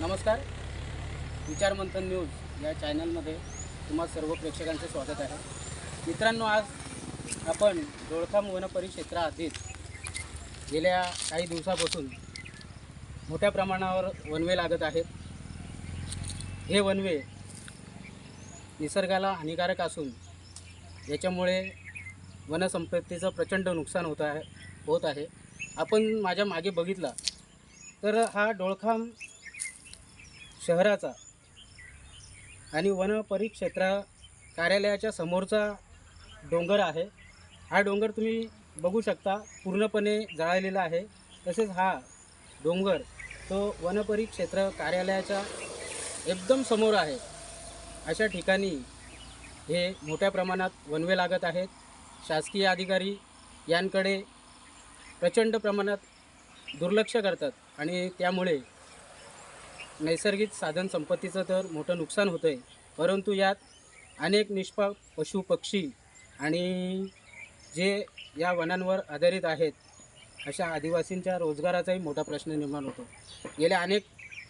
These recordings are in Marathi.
नमस्कार. विचारमंथन न्यूज या चॅनलमध्ये तुम्हा सर्व प्रेक्षकांचे स्वागत आहे. मित्रांनो आज आपण दोळखाम वनपरिक्षेत्राआधीच गेल्या काही दिवसापासून मोठ्या प्रमाणावर वनवे लागत आहेत. हे वनवे निसर्गाला हानिकारक असून याच्यामुळे वनसंपत्तीचं प्रचंड नुकसान होत आहे होत आहे. आपण माझ्या मागे बघितला तर हा डोळखाम शहराचा आणि वन परिक्षेत्र कार्यालयाच्या समोरचा डोंगर आहे. हा डोंगर तुम्ही बघू शकता पूर्णपणे जळालेला आहे. तसेच हा डोंगर तो वनपरिक्षेत्र कार्यालयाच्या एकदम समोर आहे. अशा ठिकाणी हे मोठ्या प्रमाणात वनवे लागत आहेत. शासकीय अधिकारी यांकडे प्रचंड प्रमाणात दुर्लक्ष करतात आणि त्यामुळे नैसर्गिक साधन संपत्तीचं तर मोठं नुकसान होतं आहे परंतु यात अनेक निष्पाप पशु पक्षी आणि जे या वनांवर आधारित आहेत अशा आदिवासींच्या रोजगाराचाही मोठा प्रश्न निर्माण होतो. गेल्या अनेक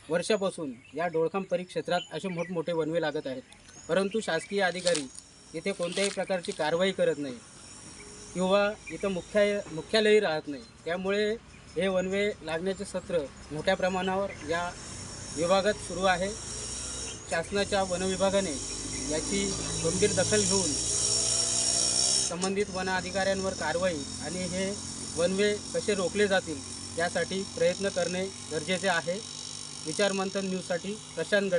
वर्षापासून या डोळखाम परिक्षेत्रात असे मोठमोठे वनवे लागत आहेत. परंतु शासकीय अधिकारी इथे कोणत्याही प्रकारची कारवाई करत नाही किंवा इथं मुख्याय मुख्यालयही राहत नाही त्यामुळे हे वनवे लागण्याचे सत्र मोठ्या प्रमाणावर या विभागात सुरू आहे. शासनाच्या वनविभागाने याची गंभीर दखल घेऊन संबंधित वन अधिकाऱ्यांवर कारवाई आणि हे वनवे कसे रोखले जातील यासाठी प्रयत्न करणे गरजेचे आहे. विचारमंथन न्यूजसाठी प्रशांत गड